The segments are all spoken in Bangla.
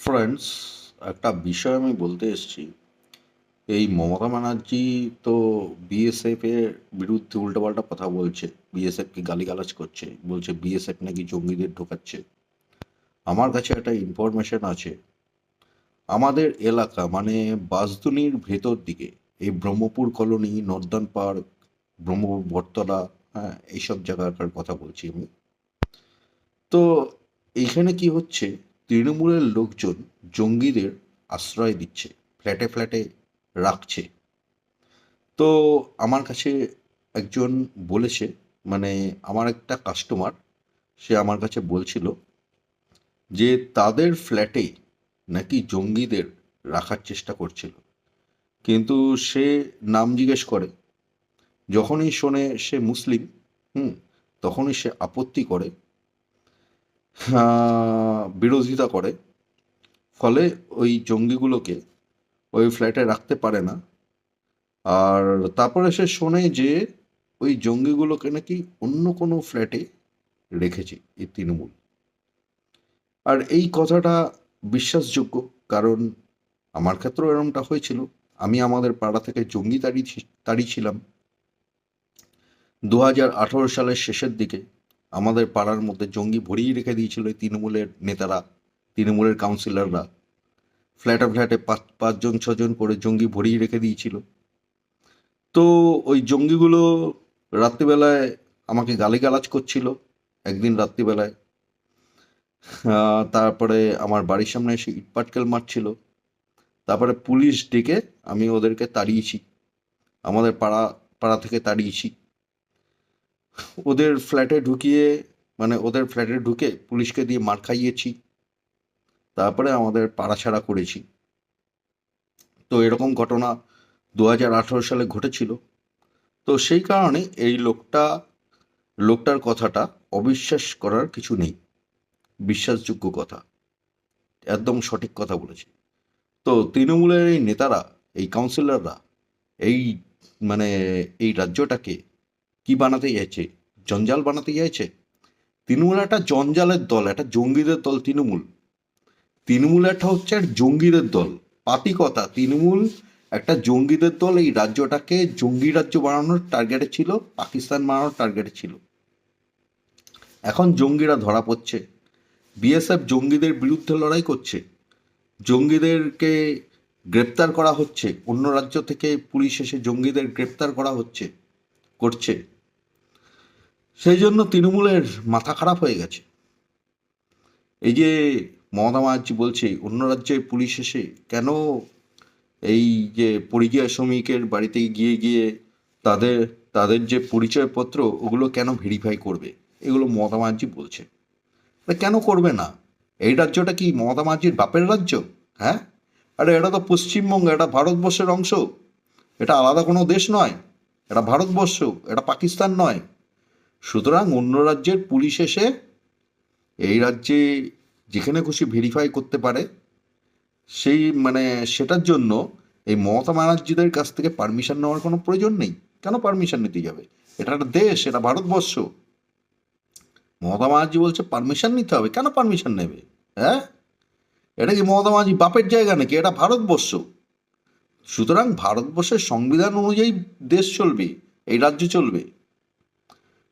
ফ্রেন্ডস একটা বিষয় আমি বলতে এসেছি। এই মমতা ব্যানার্জি তো বিএসএফ এর বিরুদ্ধে উল্টোপাল্টা কথা বলছে। বিএসএফ কে গালিগালাজ করছে, বলছে বিএসএফ নাকি জঙ্গিদের ঢোকাচ্ছে। আমার কাছে একটা ইনফরমেশন আছে। আমাদের এলাকা মানে বাসদুনির ভেতর দিকে, এই Brahmapur colony, northern park, Brahmapur Battala হ্যাঁ এইসব জায়গাকার কথা বলছি আমি। তো এইখানে কি হচ্ছে? তৃণমূলের লোকজন জঙ্গিদের আশ্রয় দিচ্ছে, ফ্ল্যাটে ফ্ল্যাটে রাখছে। তো আমার কাছে একজন বলেছে মানে আমার একটা কাস্টমার সে আমার কাছে বলছিল যে তাদের ফ্ল্যাটে নাকি জঙ্গিদের রাখার চেষ্টা করছিল। কিন্তু সে নাম জিজ্ঞেস করে, যখনই শোনে সে মুসলিম, হুম, তখনই সে আপত্তি করে বিরোধিতা করে। ফলে ওই জঙ্গিগুলোকে ওই ফ্ল্যাটে রাখতে পারে না। আর তারপরে সে শোনে যে ওই জঙ্গিগুলোকে নাকি অন্য কোনো ফ্ল্যাটে রেখেছে এই তৃণমূল। আর এই কথাটা বিশ্বাসযোগ্য, কারণ আমার ক্ষেত্রেও এরমটা হয়েছিল। আমি আমাদের পাড়া থেকে জঙ্গি তাড়ি তাড়িয়েছিলাম দু হাজার আঠারো সালের শেষের দিকে আমাদের পাড়ার মধ্যে জঙ্গি ভরিয়ে রেখে দিয়েছিল তৃণমূলের নেতারা, তৃণমূলের কাউন্সিলররা ফ্ল্যাটে ফ্ল্যাটে পাঁচ, পাঁচজন, ছজন করে জঙ্গি ভরিয়ে রেখে দিয়েছিল। তো ওই জঙ্গিগুলো রাত্রিবেলায় আমাকে গালিগালাজ করছিল, একদিন রাত্রিবেলায়। তারপরে আমার বাড়ির সামনে এসে ইটপাটকেল মারছিল। তারপরে পুলিশ ডেকে আমি ওদেরকে তাড়িয়েছি। আমাদের পাড়া পাড়া থেকে তাড়িয়েছি। ওদের ফ্ল্যাটে ঢুকিয়ে মানে ওদের ফ্ল্যাটে ঢুকে পুলিশকে দিয়ে মার খাইয়েছি। তারপরে আমাদের পাড়াছাড়া করেছি। তো এরকম ঘটনা দু হাজার আঠারো সালে ঘটেছিল। তো সেই কারণে এই লোকটা, লোকটার কথাটা অবিশ্বাস করার কিছু নেই। বিশ্বাসযোগ্য কথা। একদম সঠিক কথা বলেছে। তো তৃণমূলের এই নেতারা, এই কাউন্সিলররা এই মানে এই রাজ্যটাকে কি বানাতে চাইছে? জঞ্জাল বানাতে চাইছে? তৃণমূল একটা জঞ্জালের দল, একটা জঙ্গিদের দল তৃণমূল। তৃণমূল একটা হচ্ছে এক জঙ্গিদের দল। পাতি কথা, তৃণমূল একটা জঙ্গিদের দল এই রাজ্যটাকে জঙ্গি রাজ্য বানানোর টার্গেটে ছিল, পাকিস্তান বানানোর টার্গেটে ছিল। এখন জঙ্গিরা ধরা পড়ছে। বিএসএফ জঙ্গিদের বিরুদ্ধে লড়াই করছে। জঙ্গিদেরকে গ্রেপ্তার করা হচ্ছে। অন্য রাজ্য থেকে পুলিশ এসে জঙ্গিদের গ্রেপ্তার করা হচ্ছে, করছে। সেই জন্য তৃণমূলের মাথা খারাপ হয়ে গেছে। এই যে মমতা ব্যানার্জি বলছে, অন্য রাজ্যের পুলিশ এসে কেন এই যে পরিযায়ী শ্রমিকের বাড়িতে গিয়ে গিয়ে তাদের তাদের যে পরিচয়পত্র, ওগুলো কেন ভেরিফাই করবে? এগুলো মমতা ব্যানার্জি বলছে। কেন করবে না? এই রাজ্যটা কি মমতা ব্যানার্জির বাপের রাজ্য? হ্যাঁ? আরে এটা তো পশ্চিমবঙ্গ, এটা ভারতবর্ষের অংশ। এটা আলাদা কোনো দেশ নয়। এটা ভারতবর্ষ, এটা পাকিস্তান নয়। সুতরাং অন্য রাজ্যের পুলিশ এসে এই রাজ্যে যেখানে খুশি ভেরিফাই করতে পারে, সেই মানে সেটার জন্য এই মমতা ব্যানার্জিদের কাছ থেকে পারমিশন নেওয়ার কোনো প্রয়োজন নেই। কেন পারমিশন নিতে যাবে? এটা একটা দেশ, এটা ভারতবর্ষ। মমতা ব্যানার্জি বলছে পারমিশন নিতে হবে। কেন পারমিশন নেবে? হ্যাঁ? এটা কি মমতা ব্যানার্জি বাপের জায়গা নাকি? এটা ভারতবর্ষ। সুতরাং ভারতবর্ষের সংবিধান অনুযায়ী দেশ চলবে, এই রাজ্য চলবে।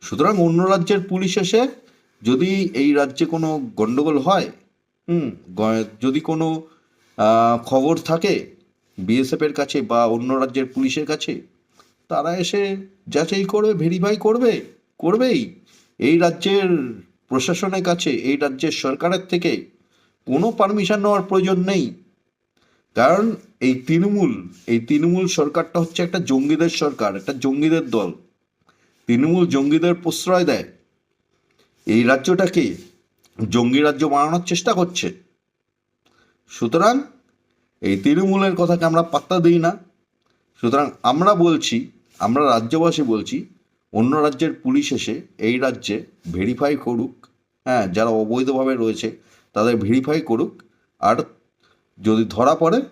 সুতরাং অন্য রাজ্যের পুলিশ এসে যদি এই রাজ্যে কোনো গন্ডগোল হয়, হুম যদি কোনো খবর থাকে বিএসএফ এর কাছে বা অন্য রাজ্যের পুলিশের কাছে, তারা এসে যাচাই করবে ভেরিফাই করবে, করবেই। এই রাজ্যের প্রশাসনের কাছে, এই রাজ্যের সরকারের থেকে কোনো পারমিশন নেওয়ার প্রয়োজন নেই। কারণ এই তৃণমূল এই তৃণমূল সরকারটা হচ্ছে একটা জঙ্গিদের সরকার, একটা জঙ্গিদের দল। তৃণমূল জঙ্গিদের প্রশ্রয় দেয়। এই রাজ্যটাকে জঙ্গি রাজ্য বানানোর চেষ্টা করছে? সুতরাং এই তৃণমূলের কথাকে আমরা পাত্তা দিই না। সুতরাং আমরা বলছি, আমরা রাজ্যবাসী বলছি, অন্য রাজ্যের পুলিশ এসে এই রাজ্যে ভেরিফাই করুক। হ্যাঁ যারা অবৈধভাবে রয়েছে তাদের ভেরিফাই করুক। আর যদি ধরা পড়ে,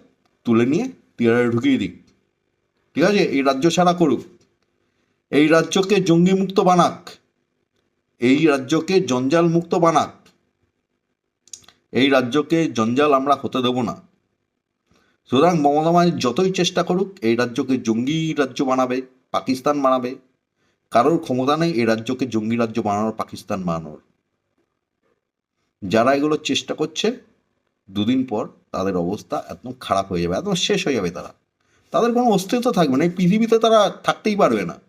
তুলে নিয়ে তিয়ারে ঢুকিয়ে দিক। ঠিক আছে? এই রাজ্য ছাড়া করুক। এই রাজ্যকে জঙ্গি মুক্ত বানাক। এই রাজ্যকে জঞ্জাল মুক্ত বানাক। এই রাজ্যকে জঞ্জাল আমরা হতে দেব না। সুতরাং মমতা ব্যানার্জি যতই চেষ্টা করুক, এই রাজ্যকে জঙ্গি রাজ্য বানাবে, পাকিস্তান বানাবে। কারোর ক্ষমতা নেই, এই রাজ্যকে জঙ্গি রাজ্য বানানোর, পাকিস্তান বানানোর। যারা এগুলো চেষ্টা করছে, দুদিন পর তাদের অবস্থা একদম খারাপ হয়ে যাবে, একদম শেষ হয়ে যাবে তারা। তাদের কোনো অস্তিত্ব থাকবে না, এই পৃথিবীতে তারা থাকতেই পারবে না।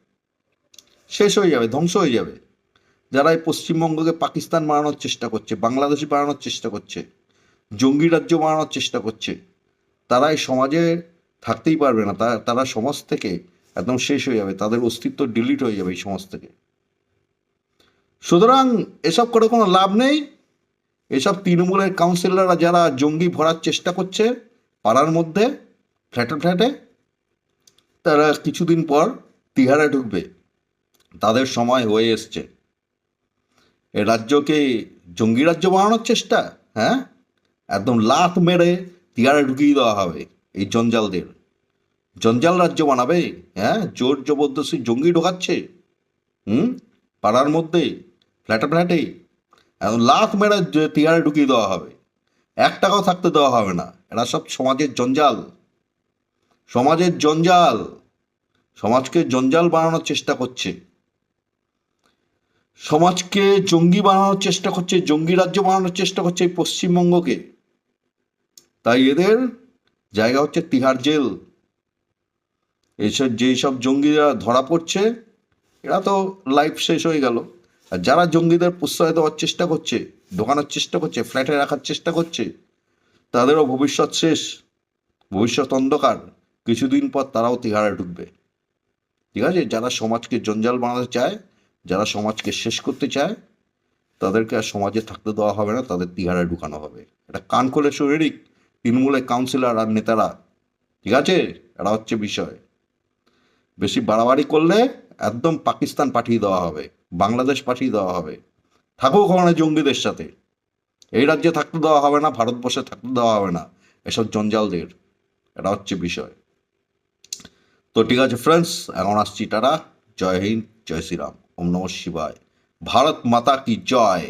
শেষ হয়ে যাবে, ধ্বংস হয়ে যাবে। যারা এই পশ্চিমবঙ্গকে পাকিস্তান বানানোর চেষ্টা করছে, বাংলাদেশ বানানোর চেষ্টা করছে, জঙ্গি রাজ্য বানানোর চেষ্টা করছে, তারা এই সমাজে থাকতেই পারবে না। তারা সমাজ থেকে একদম শেষ হয়ে যাবে, তাদের অস্তিত্ব ডিলিট হয়ে যাবে এই সমাজ থেকে। সুতরাং এসব করে কোনো লাভ নেই। এসব তৃণমূলের কাউন্সিলররা যারা জঙ্গি ভরার চেষ্টা করছে, পাড়ার মধ্যে, ফ্ল্যাটে ফ্ল্যাটে, তারা কিছুদিন পর তিহারে ঢুকবে। তাদের সময় হয়ে এসছে। এ রাজ্যকে জঙ্গি রাজ্য বানানোর চেষ্টা হ্যাঁ? একদম লাত মেরে তিহারে ঢুকিয়ে দেওয়া হবে এই জঞ্জালদের। জঞ্জাল রাজ্য বানাবে হ্যাঁ? জোর জবরদস্তি জঙ্গি ঢোকাচ্ছে, হুম? পাড়ার মধ্যে, ফ্ল্যাটে ফ্ল্যাটে। একদম লাত মেরে যে তিহারে ঢুকিয়ে দেওয়া হবে। এক টাকাও থাকতে দেওয়া হবে না। এরা সব সমাজের জঞ্জাল। সমাজের জঞ্জাল। সমাজকে জঞ্জাল বানানোর চেষ্টা করছে। সমাজকে জঙ্গি বানানোর চেষ্টা করছে, জঙ্গি রাজ্য বানানোর চেষ্টা করছে এই পশ্চিমবঙ্গকে। তাই এদের জায়গা হচ্ছে তিহার জেল। এইসব যেই সব জঙ্গিরা ধরা পড়ছে, এরা তো লাইফ শেষ হয়ে গেল। আর যারা জঙ্গিদের প্রশ্রয় দেওয়ার চেষ্টা করছে, ঢোকানোর চেষ্টা করছে, ফ্ল্যাটে রাখার চেষ্টা করছে, তাদেরও ভবিষ্যৎ শেষ, ভবিষ্যৎ অন্ধকার। কিছুদিন পর তারাও তিহারে ঢুকবে। ঠিক আছে? যারা সমাজকে জঞ্জাল বানাতে চায় যারা সমাজকে শেষ করতে চায়, তাদেরকে আর সমাজে থাকতে দেওয়া হবে না, তাদের তিহারে ঢুকানো হবে। এটা কান খোলে শরীরিক তৃণমূলের কাউন্সিলর আর নেতারা, ঠিক আছে? এটা হচ্ছে বিষয়। বেশি বাড়াবাড়ি করলে একদম পাকিস্তান পাঠিয়ে দেওয়া হবে, বাংলাদেশ পাঠিয়ে দেওয়া হবে। থাকুক ওখানে জঙ্গিদের সাথে। এই রাজ্যে থাকতে দেওয়া হবে না, ভারতবর্ষে থাকতে দেওয়া হবে না, এসব জঞ্জালদের। এটা হচ্ছে বিষয়। তো ঠিক আছে ফ্রেন্ডস এখন আসছি টাটা। জয় হিন্দ, জয় শ্রীরাম। ওম নম শিবায়। ভারত মাতা কি জয়?